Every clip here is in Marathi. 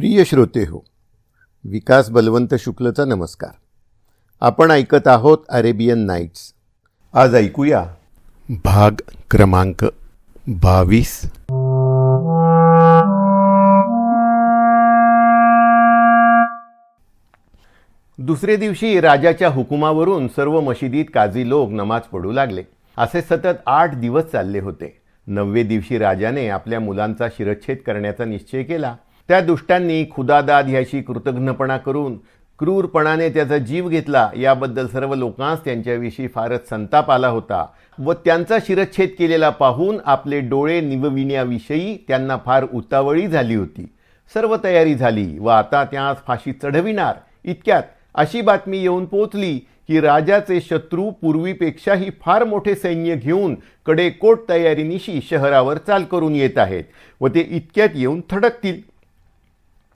प्रिय श्रोते हो विकास बलवंत शुक्लचा नमस्कार. आपण ऐकत आहोत अरेबियन नाईट्स. आज ऐकूया भाग क्रमांक बावीस. दुसरे दिवशी राजाच्या हुकुमावरून सर्व मशिदीत काझी लोक नमाज पडू लागले. असे सतत आठ दिवस चालले होते. नववे दिवशी राजाने आपल्या मुलांचा शिरच्छेद करण्याचा निश्चय केला. त्या दुष्टांनी खुदादाद ह्याशी कृतघ्नपणा करून क्रूरपणाने त्याचा जीव घेतला याबद्दल सर्व लोकांस त्यांच्याविषयी फारच संताप आला होता व त्यांचा शिरच्छेद केलेला पाहून आपले डोळे निवविण्याविषयी त्यांना फार उतावळी झाली होती. सर्व तयारी झाली व आता त्यास फाशी चढविणार. इतक्यात अशी बातमी येऊन पोचली की राजाचे शत्रू पूर्वीपेक्षाही फार मोठे सैन्य घेऊन कडेकोट तयारीनिशी शहरावर चाल करून येत आहेत व ते इतक्यात येऊन थडकतील.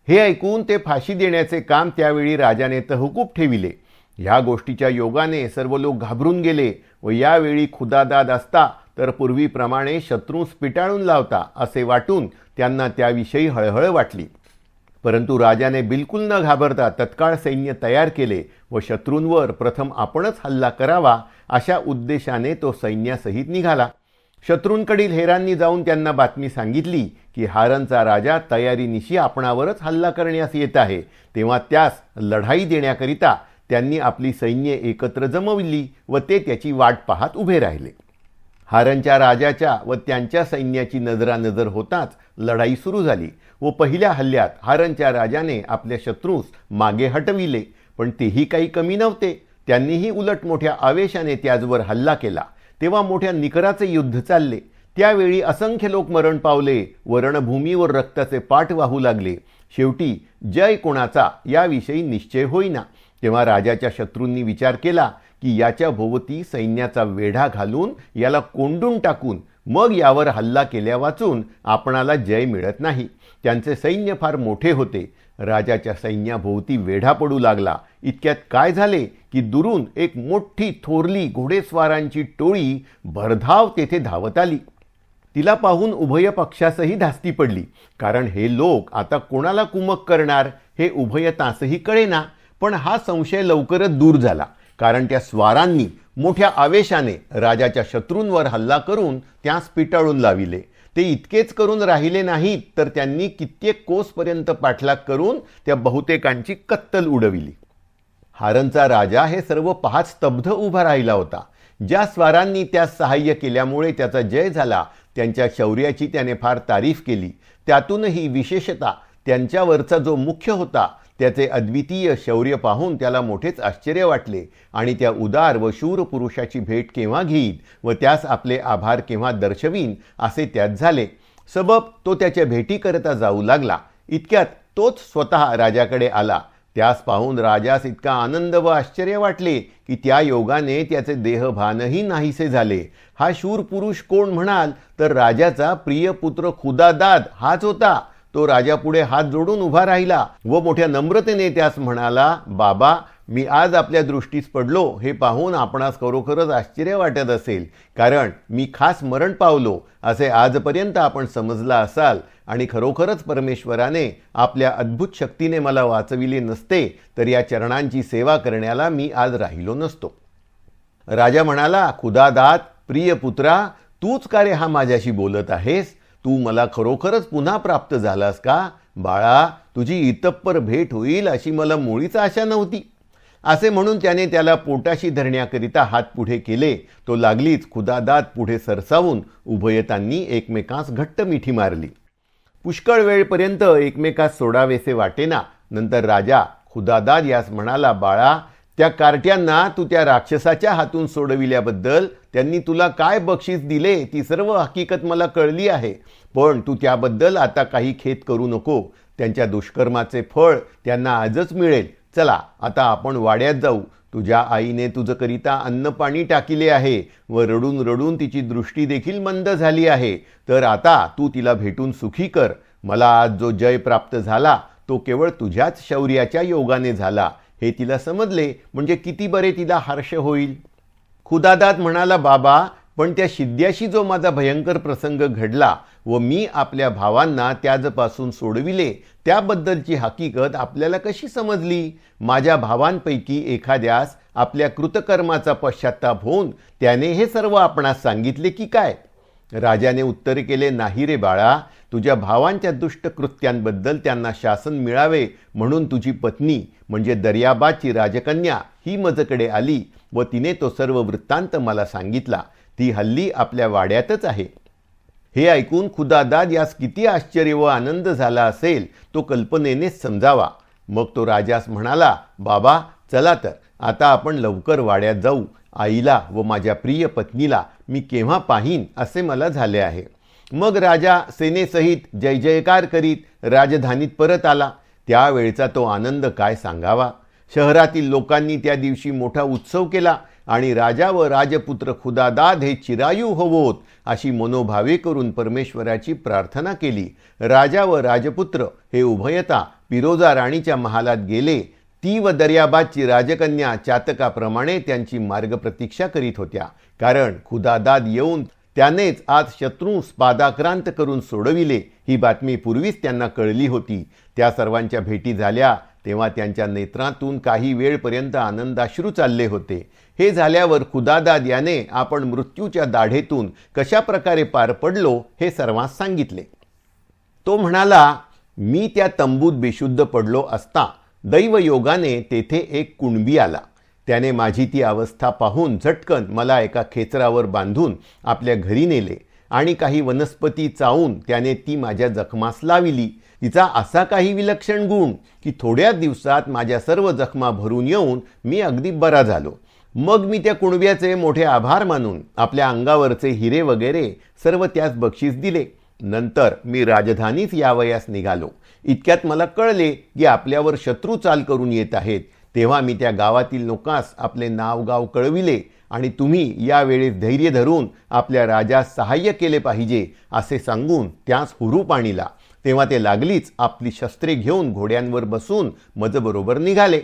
हे ऐकून ते फाशी देण्याचे काम त्यावेळी राजाने तहकूब ठेविले. ह्या गोष्टीच्या योगाने सर्व लोक घाबरून गेले व यावेळी खुदादाद असता तर पूर्वीप्रमाणे शत्रूस पिटाळून लावता असे वाटून त्यांना त्याविषयी हळहळ वाटली. परंतु राजाने बिलकुल न घाबरता तत्काळ सैन्य तयार केले व शत्रूंवर प्रथम आपणच हल्ला करावा अशा उद्देशाने तो सैन्यासहित निघाला. शत्रूंकडील हेरांनी जाऊन त्यांना बातमी सांगितली की हारनचा राजा तयारीनिशी आपणावरच हल्ला करण्यास येत आहे. तेव्हा त्यास लढाई देण्याकरिता त्यांनी आपली सैन्य एकत्र जमविली व ते त्याची वाट पाहत उभे राहिले. हारनच्या राजाच्या व त्यांच्या सैन्याची नजरानजर होताच लढाई सुरू झाली व पहिल्या हल्ल्यात हारनच्या राजाने आपल्या शत्रूस मागे हटविले. पण तेही काही कमी नव्हते. त्यांनीही उलट मोठ्या आवेशाने त्याचवर हल्ला केला. तेव्हा मोठ्या निकराचे युद्ध चालले. त्यावेळी असंख्य लोक मरण पावले. व रणभूमीवर रक्ताचे पाठ वाहू लागले. शेवटी जय कोणाचा याविषयी निश्चय होईना. तेव्हा राजाच्या शत्रूंनी विचार केला की याच्या भोवती सैन्याचा वेढा घालून याला कोंडून टाकून मग यावर हल्ला केल्या वाचून आपणाला जय मिळत नाही. त्यांचे सैन्य फार मोठे होते. राजाच्या सैन्याभोवती वेढा पडू लागला. इतक्यात काय झाले की दुरून एक मोठी थोरली घोडेस्वारांची टोळी भरधाव तेथे धावत आली. तिला पाहून उभय पक्षासही धास्ती पडली. कारण हे लोक आता कोणाला कुमक करणार हे उभयतासही कळेना. पण हा संशय लवकरच दूर झाला. कारण त्या स्वारांनी मोठ्या आवेशाने राजाच्या शत्रूंवर हल्ला करून त्यास पिटाळून लाविले. ते इतकेच करून राहिले नाहीत तर त्यांनी कित्येक कोसपर्यंत पाठलाग करून त्या बहुतेकांची कत्तल उडविली. हारनचा राजा हे सर्व पाहत स्तब्ध उभा राहिला होता. ज्या स्वारांनी त्यास सहाय्य केल्यामुळे त्याचा जय झाला त्यांच्या शौर्याची त्याने फार तारीफ केली. त्यातूनही विशेषतः त्यांच्यावरचा जो मुख्य होता त्याचे अद्वितीय शौर्य पाहून त्याला मोठेच आश्चर्य वाटले आणि त्या उदार व शूर पुरुषाची भेट केव्हा घेईन व त्यास आपले आभार केव्हा दर्शवीन असे त्यात झाले. सबब तो त्याच्या भेटीकरता जाऊ लागला. इतक्यात तोच स्वतः राजाकडे आला. त्यास पाहून राजास इतका आनंद व आश्चर्य वाटले की त्या योगाने त्याचे देहभानही नाहीसे झाले. हा शूर पुरुष कोण म्हणाल? तर राजाचा प्रिय पुत्र खुदादाद हाच होता. तो राजापुढे हात जोडून उभा राहिला व मोठ्या नम्रतेने त्यास म्हणाला बाबा मी आज आपल्या दृष्टीस पडलो हे पाहून आपणास खरोखरच आश्चर्य वाटत असेल. कारण मी खास मरण पावलो असे आजपर्यंत आपण समजला असाल आणि खरोखरच परमेश्वराने आपल्या अद्भुत शक्तीने मला वाचविले नसते तर या चरणांची सेवा करण्याला मी आज राहिलो नसतो. राजा म्हणाला खुदादात प्रिय पुत्रा तूच का रे हा माझ्याशी बोलत आहेस? तू मला खरोखरच पुन्हा प्राप्त झालास का? बाळा तुझी इतप्पर भेट होईल अशी मला मुळीच आशा नव्हती. असे म्हणून त्याने त्याला पोटाशी धरण्याकरिता हात पुढे केले. तो लागलीच खुदादात पुढे सरसावून उभयतांनी एकमेकांस घट्ट मिठी मारली. पुष्कळ वेळपर्यंत एकमेकास सोडावेसे वाटेना. नंतर राजा खुदादाद यास म्हणाला बाळा त्या कार्ट्यांना तू त्या राक्षसाच्या हातून सोडविल्याबद्दल त्यांनी तुला काय बक्षीस दिले ती सर्व हकीकत मला कळली आहे. पण तू त्याबद्दल आता काही खेद करू नको. त्यांच्या दुष्कर्माचे फळ त्यांना आजच मिळेल. चला आता आपण वाड्यात जाऊ. तुझ्या आईने तुझंकरिता अन्न पाणी टाकिले आहे व रडून रडून तिची दृष्टी देखील मंद झाली आहे. तर आता तू तिला भेटून सुखी कर. मला आज जो जय प्राप्त झाला तो केवळ तुझ्याच शौर्याच्या योगाने झाला. हे तिला समजले. म्हणजे किती बरे तिला हर्ष होईल. खुदादात म्हणाला बाबा पण त्या शिद्याशी जो माझा भयंकर प्रसंग घडला व मी आपल्या भावांना त्याजपासून सोडविले त्याबद्दलची हकीकत आपल्याला कशी समजली? माझ्या भावांपैकी एखाद्यास आपल्या कृतकर्माचा पश्चाताप होऊन त्याने हे सर्व आपणास सांगितले की काय? राजाने उत्तर केले नाही रे बाळा तुझ्या भावांच्या दुष्ट कृत्यांबद्दल त्यांना शासन मिळावे म्हणून तुझी पत्नी म्हणजे दर्याबाची राजकन्या ही मजकडे आली व तिने तो सर्व वृत्तांत मला सांगितला. ती हल्ली आपल्या वाड्यातच आहे. हे ऐकून खुदादाद यास किती आश्चर्य व आनंद झाला असेल तो कल्पनेनेच समजावा. मग तो राजास म्हणाला बाबा चला तर आता आपण लवकर वाड्यात जाऊ. आईला व माझ्या प्रिय पत्नीला मी केव्हा पाहीन असे मला झाले आहे. मग राजा सेनेसहित जय जयकार करीत राजधानीत परत आला. त्यावेळचा तो आनंद काय सांगावा? शहरातील लोकांनी त्या दिवशी मोठा उत्सव केला आणि राजा व राजपुत्र खुदादाद हे चिरायू होवोत अशी मनोभावे करून परमेश्वराची प्रार्थना केली. राजा व राजपुत्र हे उभयता पिरोजा राणीच्या महालात गेले. ती व दर्याबादची राजकन्या चातकाप्रमाणे त्यांची मार्ग प्रतीक्षा करीत होत्या. कारण खुदादाद येऊन त्यानेच आज शत्रूस पादाक्रांत करून सोडविले. ही बातमी पूर्वीच त्यांना कळली होती. त्या सर्वांच्या भेटी झाल्या तेव्हा त्यांच्या नेत्रातून काही वेळपर्यंत आनंदाश्रू चालले होते. हे झाल्यावर खुदादाद याने आपण मृत्यूच्या दाढेतून कशा प्रकारे पार पडलो हे सर्वांस सांगितले. तो म्हणाला मी त्या तंबूत बेशुद्ध पडलो असता दैवयोगाने तेथे एक कुणबी आला. त्याने माझी ती अवस्था पाहून झटकन मला एका खेचरावर बांधून आपल्या घरी नेले आणि काही वनस्पती चावून त्याने ती माझ्या जखमास लाविली. तिचा असा काही विलक्षण गुण की थोड्या दिवसात माझ्या सर्व जखमा भरून येऊन मी अगदी बरा झालो. मग मी त्या कुणब्याचे मोठे आभार मानून आपल्या अंगावरचे हिरे वगैरे सर्व त्यास बक्षीस दिले. नंतर मी राजधानीच यावयास निघालो. इतक्यात मला कळले की आपल्यावर शत्रू चाल करून येत आहेत. तेव्हा मी त्या गावातील लोकांस आपले नाव गाव कळविले आणि तुम्ही यावेळेस धैर्य धरून आपल्या राजास सहाय्य केले पाहिजे असे सांगून त्यास हुरूप आणिला. तेव्हा ते लागलीच आपली शस्त्रे घेऊन घोड्यांवर बसून मजबरोबर निघाले.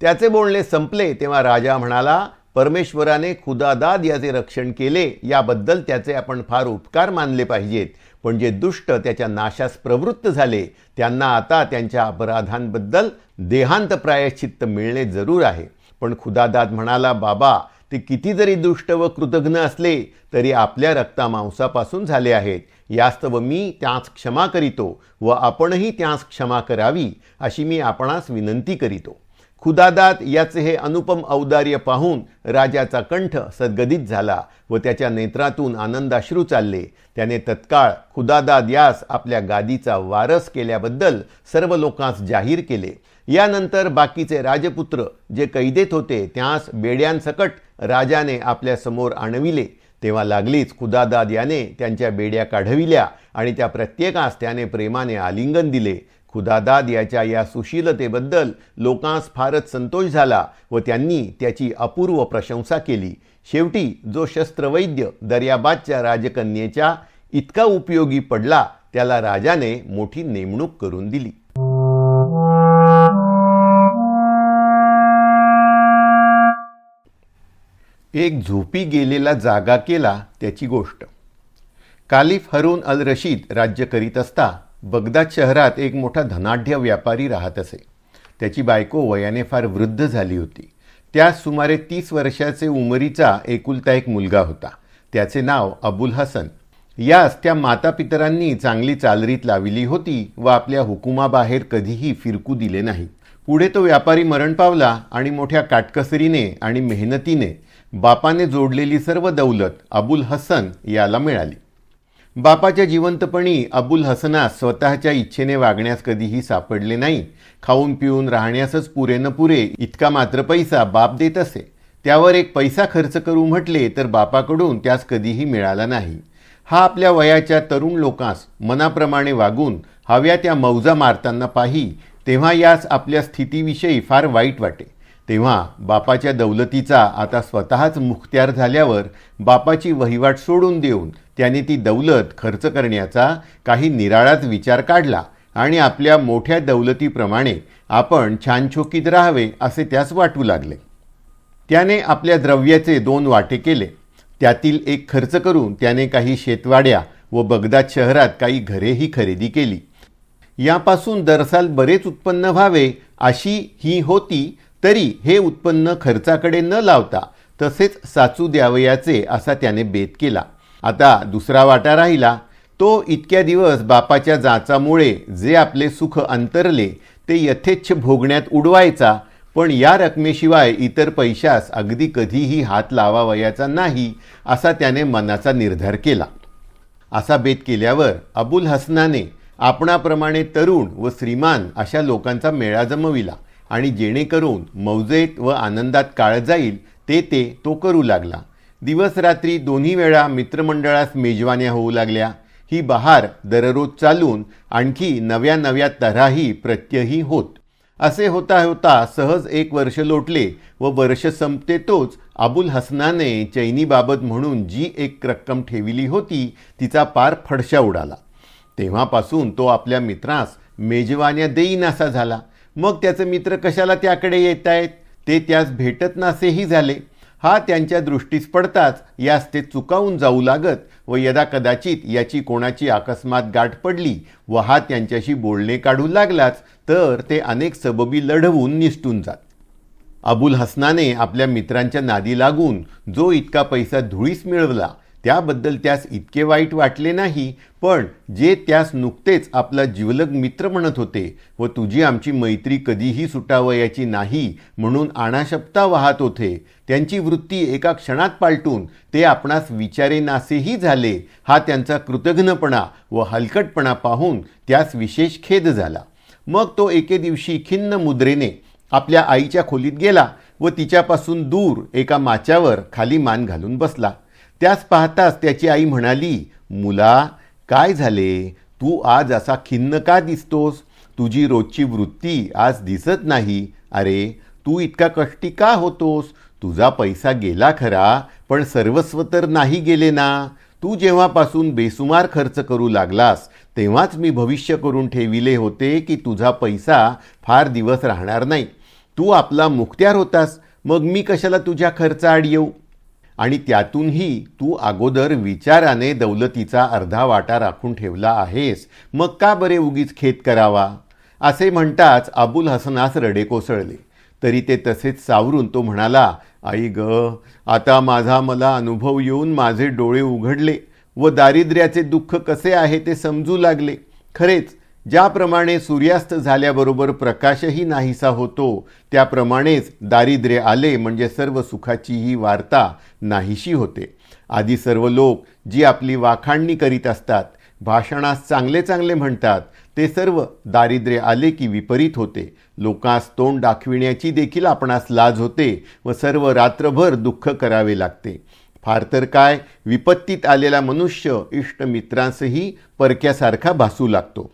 त्याचे बोलणे संपले तेव्हा राजा म्हणाला परमेश्वराने खुदादाद याचे रक्षण केले. याबद्दल त्याचे आपण फार उपकार मानले पाहिजेत. पण जे दुष्ट त्याच्या नाशास प्रवृत्त झाले त्यांना आता त्यांच्या अपराधांबद्दल देहांत प्रायश्चित्त मिळणे जरूर आहे. पण खुदादाद म्हणाला बाबा ते किती जरी दुष्ट व कृतघ्न असले तरी आपल्या रक्तामांसापासून झाले आहेत. यास्तव मी त्यास क्षमा करीतो व आपणही त्यास क्षमा करावी अशी मी आपणास विनंती करीतो. खुदादात याचे हे अनुपम औदार्य पाहून राजाचा कंठ सद्गदित झाला व त्याच्या नेत्रातून आनंदाश्रू चालले. त्याने तत्काळ खुदादाद यास आपल्या गादीचा वारस केल्याबद्दल सर्व लोकांस जाहीर केले. यानंतर बाकीचे राजपुत्र जे कैदेत होते त्यास बेड्यांसकट राजाने आपल्यासमोर आणविले. तेव्हा लागलीच खुदादाद याने त्यांच्या बेड्या काढविल्या आणि त्या प्रत्येकास त्याने प्रेमाने आलिंगन दिले. खुदादाद याच्या या सुशीलतेबद्दल लोकांस फारच संतोष झाला व त्यांनी त्याची अपूर्व प्रशंसा केली. शेवटी जो शस्त्रवैद्य दर्याबादच्या राजकन्येच्या इतका उपयोगी पडला त्याला राजाने मोठी नेमणूक करून दिली. एक झोपी गेलेला जागा केला त्याची गोष्ट. कालिफ हरून अल रशीद राज्य करीत असता बगदाद शहरात एक मोठा धनाढ्य व्यापारी राहत असे. त्याची बायको वयाने फार वृद्ध झाली होती. त्यास सुमारे तीस वर्षाचे उमरीचा एकुलता एक मुलगा होता. त्याचे नाव अबुल हसन. यास त्या मातापितरांनी चांगली चालरीत लाविली होती व आपल्या हुकुमाबाहेर कधीही फिरकू दिले नाही. पुढे तो व्यापारी मरण पावला आणि मोठ्या काटकसरीने आणि मेहनतीने बापाने जोडलेली सर्व दौलत अबुल हसन याला मिळाली. बापाच्या जिवंतपणी अबुल हसनास स्वतःच्या इच्छेने वागण्यास कधीही सापडले नाही. खाऊन पिऊन राहण्यासच पुरे न पुरे इतका मात्र पैसा बाप देत असे. त्यावर एक पैसा खर्च करू म्हटले तर बापाकडून त्यास कधीही मिळाला नाही. हा आपल्या वयाच्या तरुण लोकांस मनाप्रमाणे वागून हव्या त्या मौजा मारताना पाही तेव्हा यास आपल्या स्थितीविषयी फार वाईट वाटे. तेव्हा बापाच्या दौलतीचा आता स्वतःच मुख्त्यार झाल्यावर बापाची वहिवाट सोडून देऊन त्याने ती दौलत खर्च करण्याचा काही निराळाच विचार काढला आणि आपल्या मोठ्या दौलतीप्रमाणे आपण छानछोकीत राहावे असे त्यास वाटू लागले. त्याने आपल्या द्रव्याचे दोन वाटे केले. त्यातील एक खर्च करून त्याने काही शेतवाड्या व बगदाद शहरात काही घरेही खरेदी केली. यापासून दरसाल बरेच उत्पन्न व्हावे अशी ही होती तरी हे उत्पन्न खर्चाकडे न लावता तसेच साचू द्यावयाचे असा त्याने बेत केला. आता दुसरा वाटा राहिला. तो इतक्या दिवस बापाच्या जाचामुळे जे आपले सुख अंतरले ते यथेच्छ भोगण्यात उडवायचा पण या रकमेशिवाय इतर पैशास अगदी कधीही हात लावावयाचा नाही असा त्याने मनाचा निर्धार केला. असा बेत केल्यावर अबुल हसनाने आपणाप्रमाणे तरुण व श्रीमान अशा लोकांचा मेळा जमविला. आणि जेणेकरून मौजेत व आनंदात काळ जाईल ते ते तो करू लागला. दिवस रात्री दोन्ही वेळा मित्रमंडळास मेजवान्या होऊ लागल्या. ही बहार दररोज चालून आणखी नव्या नव्या तऱ्हाही प्रत्ययही होत. असे होता होता सहज एक वर्ष लोटले व वर्ष संपते तोच अबुल हसनाने चैनीबाबत म्हणून जी एक रक्कम ठेविली होती तिचा पार फडशा उडाला. तेव्हापासून तो आपल्या मित्रास मेजवान्या देईनासा झाला. मग त्याचे मित्र कशाला त्याकडे येत आहेत ते त्यास भेटत नासेही झाले. हा त्यांच्या दृष्टीस पडताच यास ते चुकावून जाऊ लागत व यदा कदाचित याची कोणाची अकस्मात गाठ पडली व हा त्यांच्याशी बोलणे काढू लागलाच तर ते अनेक सबबी लढवून निसटून जात. अबुल हसनाने आपल्या मित्रांच्या नादी लागून जो इतका पैसा धुळीस मिळवला त्याबद्दल त्यास इतके वाईट वाटले नाही पण जे त्यास नुकतेच आपला जिवलग मित्र म्हणत होते व तुझी आमची मैत्री कधीही सुटावयाची नाही म्हणून आणाशप्ता वाहत होते त्यांची वृत्ती एका क्षणात पालटून ते आपणास विचारेनासेही झाले हा त्यांचा कृतघ्नपणा व हलकटपणा पाहून त्यास विशेष खेद झाला. मग तो एके दिवशी खिन्न मुद्रेने आपल्या आईच्या खोलीत गेला व तिच्यापासून दूर एका माच्यावर खाली मान घालून बसला. त्यास पाहताच त्याची आई म्हणाली मुला काय झाले? तू आज असा खिन्न का दिसतोस? तुझी रोजची वृत्ती आज दिसत नाही. अरे तू इतका कष्टी का होतोस? तुझा पैसा गेला खरा पण सर्वस्व तर नाही गेले ना. तू जेव्हापासून बेसुमार खर्च करू लागलास तेव्हाच मी भविष्य करून ठेविले होते की तुझा पैसा फार दिवस राहणार नाही. तू आपला मुख्त्यार होतास मग मी कशाला तुझ्या खर्चाआड येऊ? आणि त्यातूनही तू अगोदर विचाराने दौलतीचा अर्धा वाटा राखून ठेवला आहेस. मग का बरे उगीच खेत करावा? असे म्हणताच अबुल हसनास रडे कोसळले. तरी ते तसेच सावरून तो म्हणाला आई ग आता माझा मला अनुभव येऊन माझे डोळे उघडले व दारिद्र्याचे दुःख कसे आहे ते समजू लागले. खरेच ज्याप्रमाणे सूर्यास्त झाल्याबरोबर प्रकाशही नाहीसा होतो त्याप्रमाणेच दारिद्र्य आले म्हणजे सर्व सुखाची ही वार्ता नाहीशी होते. आधी सर्व लोक जी आपली वाखाणणी करीत असतात भाषणास चांगले चांगले म्हणतात ते सर्व दारिद्र्य आले की विपरीत होते. लोकांस तोंड दाखविण्याची देखील आपणास लाज होते व सर्व रात्रभर दुःख करावे लागते. फार तर काय विपत्तीत आलेला मनुष्य इष्टमित्रांसही परक्यासारखा भासू लागतो.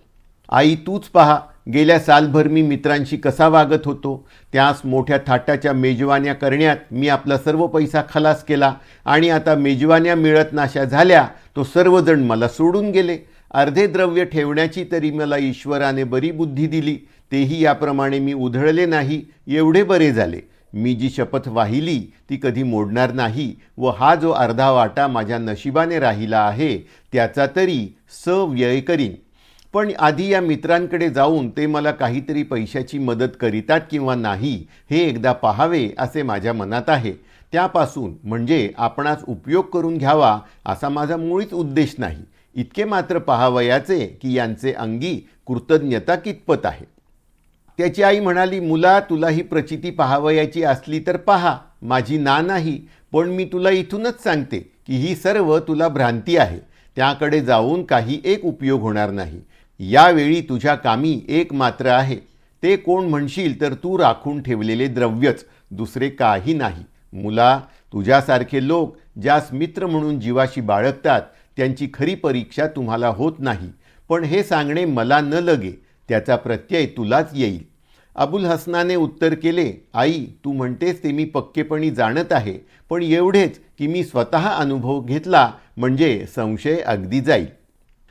आई तूच पहा गेल्या सालभर मी मित्रांशी कसा वागत होतो? त्यास मोठ्या थाटाच्या मेजवान्या करण्यात मी आपला सर्व पैसा खलास केला आणि आता मेजवान्या मिळत नाशा झाल्या तो सर्वजण मला सोडून गेले. अर्धे द्रव्य ठेवण्याची तरी मला ईश्वराने बरी बुद्धी दिली तेही याप्रमाणे मी उधळले नाही एवढे बरे झाले. मी जी शपथ वाहिली ती कधी मोडणार नाही व हा जो अर्धा वाटा माझ्या नशिबाने राहिला आहे त्याचा तरी सव्यय करीन. पण आधी या मित्रांकडे जाऊन ते मला काहीतरी पैशाची मदत करीतात किंवा नाही हे एकदा पाहावे असे माझ्या मनात आहे. त्यापासून म्हणजे आपणास उपयोग करून घ्यावा असा माझा मुळीच उद्देश नाही. इतके मात्र पाहावयाचे की यांचे अंगी कृतज्ञता कितपत आहे. त्याची आई म्हणाली मुला तुला ही प्रचिती पाहावयाची असली तर पहा माझी ना नाही पण मी तुला इथूनच सांगते की ही सर्व तुला भ्रांती आहे. त्याकडे जाऊन काही एक उपयोग होणार नाही. यावेळी तुझ्या कामी एक मात्र आहे. ते कोण म्हणशील तर तू राखून ठेवलेले द्रव्यच दुसरे काही नाही. मुला तुझ्यासारखे लोक ज्यास मित्र म्हणून जीवाशी बाळगतात त्यांची खरी परीक्षा तुम्हाला होत नाही. पण हे सांगणे मला न लगे त्याचा प्रत्यय तुलाच येईल. अबुल हसनाने उत्तर केले आई तू म्हणतेस ते मी पक्केपणी जाणत आहे पण एवढेच की मी स्वतः अनुभव घेतला म्हणजे संशय अगदी जाईल.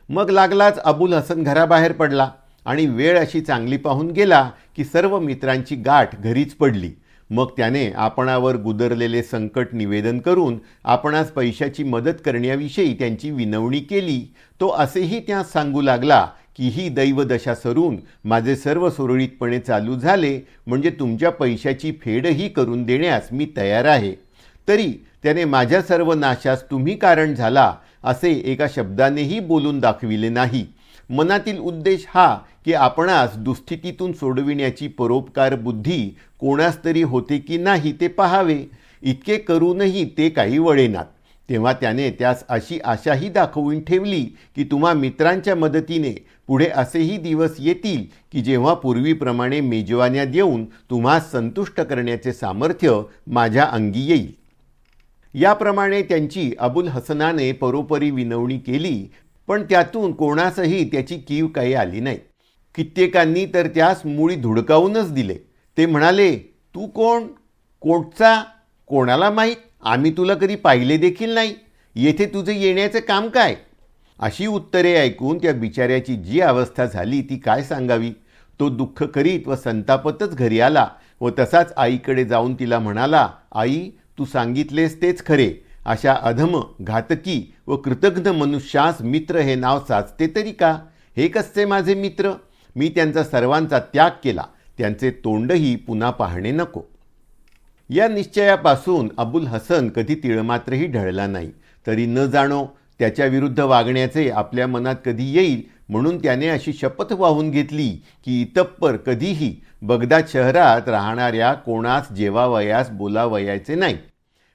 मग लागलाच अबुल हसन घराबाहेर पडला आणि वेळ अशी चांगली पाहून गेला की सर्व मित्रांची गाठ घरीच पडली. मग त्याने आपणावर गुदरलेले संकट निवेदन करून आपणास पैशाची मदत करण्याविषयी त्यांची विनवणी केली. तो असेही त्या सांगू लागला की ही दैवदशा सरून माझे सर्व सुरळीतपणे चालू झाले म्हणजे तुमच्या पैशाची फेडही करून देण्यास मी तयार आहे. तरी त्याने माझ्या सर्व नाशास तुम्ही कारण झाला असे एका शब्दानेही बोलून दाखविले नाही. मनातील उद्देश हा की आपणास दुस्थितीतून सोडविण्याची परोपकार बुद्धी कोणास तरी होते की नाही ते पाहावे. इतके करूनही ते काही वळेनात तेव्हा त्याने त्यास अशी आशाही दाखवून ठेवली की तुम्हा मित्रांच्या मदतीने पुढे असेही दिवस येतील की जेव्हा पूर्वीप्रमाणे मेजवान्या देऊन तुम्हा संतुष्ट करण्याचे सामर्थ्य माझ्या अंगी येईल. याप्रमाणे त्यांची अबुल हसनाने परोपरी विनवणी केली पण त्यातून कोणासही त्याची कीव काही आली नाही. कित्येकांनी तर त्यास मुळी धुडकावूनच दिले. ते म्हणाले तू कोण? कोटचा कोणाला माहीत? आम्ही तुला कधी पाहिले देखील नाही. येथे तुझे येण्याचे काम काय? अशी उत्तरे ऐकून त्या बिचाऱ्याची जी अवस्था झाली ती काय सांगावी? तो दुःख करीत व संतापतच घरी आला व तसाच आईकडे जाऊन तिला म्हणाला आई तू सांगितलेस तेच खरे. अशा अधम घातकी व कृतज्ञ मनुष्यास मित्र हे नाव साचते तरी का? हे कसचे माझे मित्र? मी त्यांचा सर्वांचा त्याग केला. त्यांचे तोंडही पुन्हा पाहणे नको. या निश्चयापासून अबुल हसन कधी तिळमात्रही ढळला नाही. तरी न जाणो त्याच्या विरुद्ध वागण्याचे आपल्या मनात कधी येईल म्हणून त्याने अशी शपथ वाहून घेतली की इतप्पर कधीही बगदाद शहरात राहणाऱ्या कोणास जेवावयास बोलावयाचे नाही.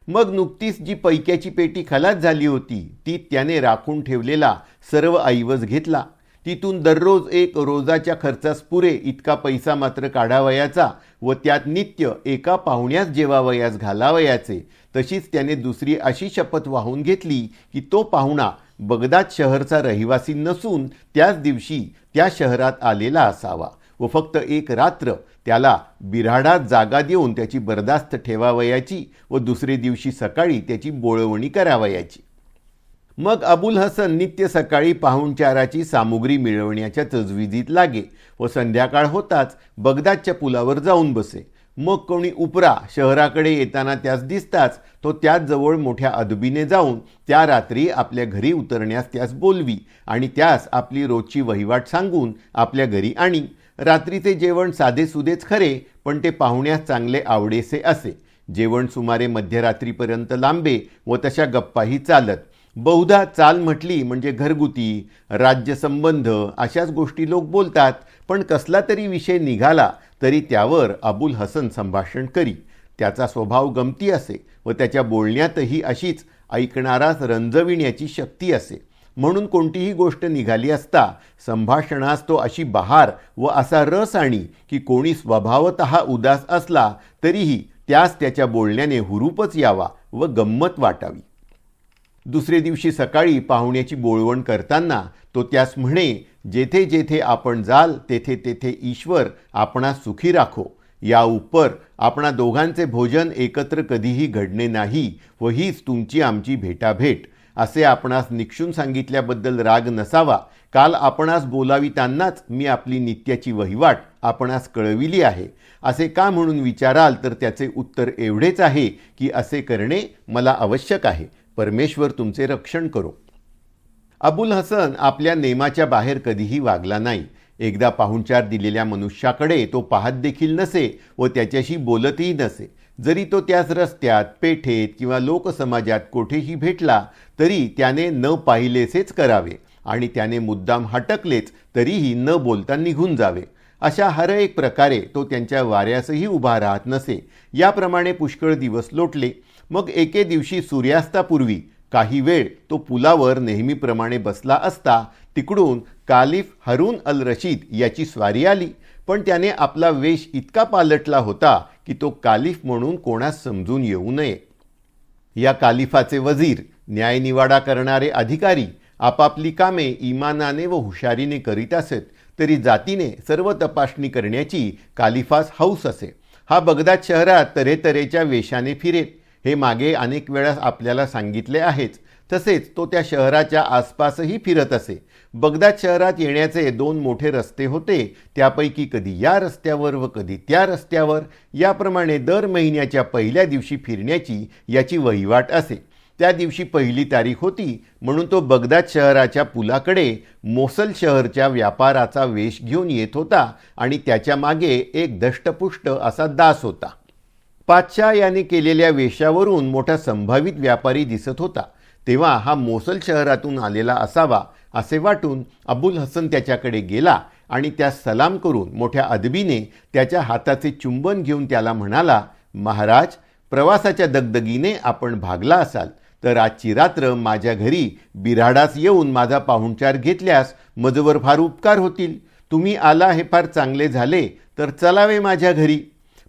मग नुकतीच जी पैक्याची पेटी खलास झाली होती ती त्याने राखून ठेवलेला सर्व ऐवज घेतला. तिथून दररोज एक रोजाच्या खर्चास पुरे इतका पैसा मात्र काढावयाचा व त्यात नित्य एका पाहुण्यास जेवावयास घालावयाचे. तशीच त्याने दुसरी अशी शपथ वाहून घेतली की तो पाहुणा बगदाद शहरचा रहिवासी नसून त्याच दिवशी त्या शहरात आलेला असावा व फक्त एक रात्र त्याला बिऱ्हाडात जागा देऊन त्याची बरदास्त ठेवावयाची व दुसरे दिवशी सकाळी त्याची बोळवणी करावयाची. मग अबुल हसन नित्य सकाळी पाहुणचाराची सामुग्री मिळवण्याच्या तजविजीत लागे व संध्याकाळ होताच बगदादच्या पुलावर जाऊन बसे. मग कोणी उपरा शहराकडे येताना त्यास दिसताच तो त्याच जवळ मोठ्या अदबीने जाऊन त्या रात्री आपल्या घरी उतरण्यास त्यास बोलवी आणि त्यास आपली रोजची वहिवाट सांगून आपल्या घरी आणि. रात्रीचे जेवण साधेसुधेच खरे पण ते पाहुण्यास चांगले आवडेसे असे. जेवण सुमारे मध्यरात्रीपर्यंत लांबे व तशा गप्पाही चालत. बहुधा चाल म्हटली म्हणजे घरगुती राज्यसंबंध अशाच गोष्टी लोक बोलतात पण कसला तरी विषय निघाला तरी त्यावर अबुल हसन संभाषण करी. त्याचा स्वभाव गमती असे व त्याच्या बोलण्यातही अशीच ऐकणारास रंजविण्याची शक्ती असे. म्हणून कोणतीही गोष्ट निघाली असता संभाषणास तो अशी बहार व असा रस आणि की कोणी स्वभावत उदास असला तरीही त्यास त्याच्या बोलण्याने हुरूपच यावा व गंमत वाटावी. दुसरे दिवशी सकाळी पाहुण्याची बोळवण करताना तो त्यास म्हणे जेथे जेथे आपण जाल तेथे तेथे ईश्वर आपणास सुखी राखो. या उपर आपणा दोघांचे भोजन एकत्र कधीही घडणे नाही व हीच तुमची आमची भेटाभेट. असे आपणास निक्षून सांगितल्याबद्दल राग नसावा. काल आपणास बोलावितानाच मी आपली नित्याची वहिवाट आपणास कळविली आहे. असे का म्हणून विचाराल तर त्याचे उत्तर एवढेच आहे की असे करणे मला आवश्यक आहे. परमेश्वर तुमचे रक्षण करो. अबुल हसन आपल्या नेमाच्या बाहेर कधीही वागला नाही. एकदा पाहुणचार दिलेल्या मनुष्याकडे तो पाहत देखील नसे व त्याच्याशी बोलतही नसे. जरी तो त्याच रस्त्यात पेठेत किंवा लोकसमाजात कोठेही भेटला तरी त्याने न पाहिलेसेच करावे आणि त्याने मुद्दाम हटकलेच तरीही न बोलता निघून जावे. अशा हर एक प्रकारे तो त्यांच्या वाऱ्यासही उभा राहत नसे. याप्रमाणे पुष्कळ दिवस लोटले. मग एके दिवशी सूर्यास्तापूर्वी काही वेळ तो पुलावर नेहमीप्रमाणे बसला असता तिकडून कालिफ हरून अल रशीद याची स्वारी आली. पण त्याने आपला वेश इतका पालटला होता की तो कालिफ म्हणून कोणास समजून येऊ नये. या कालिफाचे वजीर न्यायनिवाडा करणारे अधिकारी आपापली कामे इमानाने व हुशारीने करीत असत तरी जातीने सर्व तपासणी करण्याची कालिफास हौस असे. हा बगदाद शहरात तऱ्हेतऱ्हेच्या वेशाने फिरेत हे मागे अनेक वेळा आपल्याला सांगितले आहेच. तसेच तो त्या शहराच्या आसपासही फिरत असे. बगदाद शहरात येण्याचे दोन मोठे रस्ते होते. त्यापैकी कधी या रस्त्यावर व कधी त्या रस्त्यावर. याप्रमाणे दर महिन्याच्या पहिल्या दिवशी फिरण्याची याची वहिवाट असे. त्या दिवशी पहिली तारीख होती. म्हणून तो बगदाद शहराच्या पुलाकडे मोसल शहरच्या व्यापाराचा वेश घेऊन येत होता आणि त्याच्यामागे एक दष्टपुष्ट असा दास होता. पातशाह याने केलेल्या वेशावरून मोठा संभावित व्यापारी दिसत होता. तेव्हा हा मोसल शहरातून आलेला असावा असे वाटून अबुल हसन त्याच्याकडे गेला आणि त्यास सलाम करून मोठ्या अदबीने त्याच्या हाताचे चुंबन घेऊन त्याला म्हणाला महाराज प्रवासाच्या दगदगीने आपण भागला असाल तर आजची रात्र माझ्या घरी बिराडास येऊन माझा पाहुणचार घेतल्यास मजवर फार उपकार होतील. तुम्ही आला हे फार चांगले झाले तर चलावे माझ्या घरी.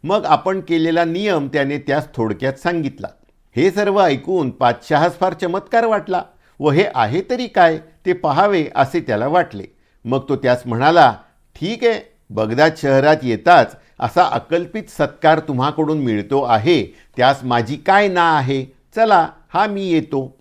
मग आपण केलेला नियम त्याने त्यास थोडक्यात सांगितला. हे सर्व ऐकून पातशहास फार चमत्कार वाटला. व हे आहे तरी काय ते पहावे असे त्याला वाटले. मग तो त्यास म्हणाला ठीक आहे बगदाद शहरात येताच असा अकल्पित सत्कार तुम्हाकडून मिळतो आहे. त्यास माझी काय ना आहे? चला हा मी येतो.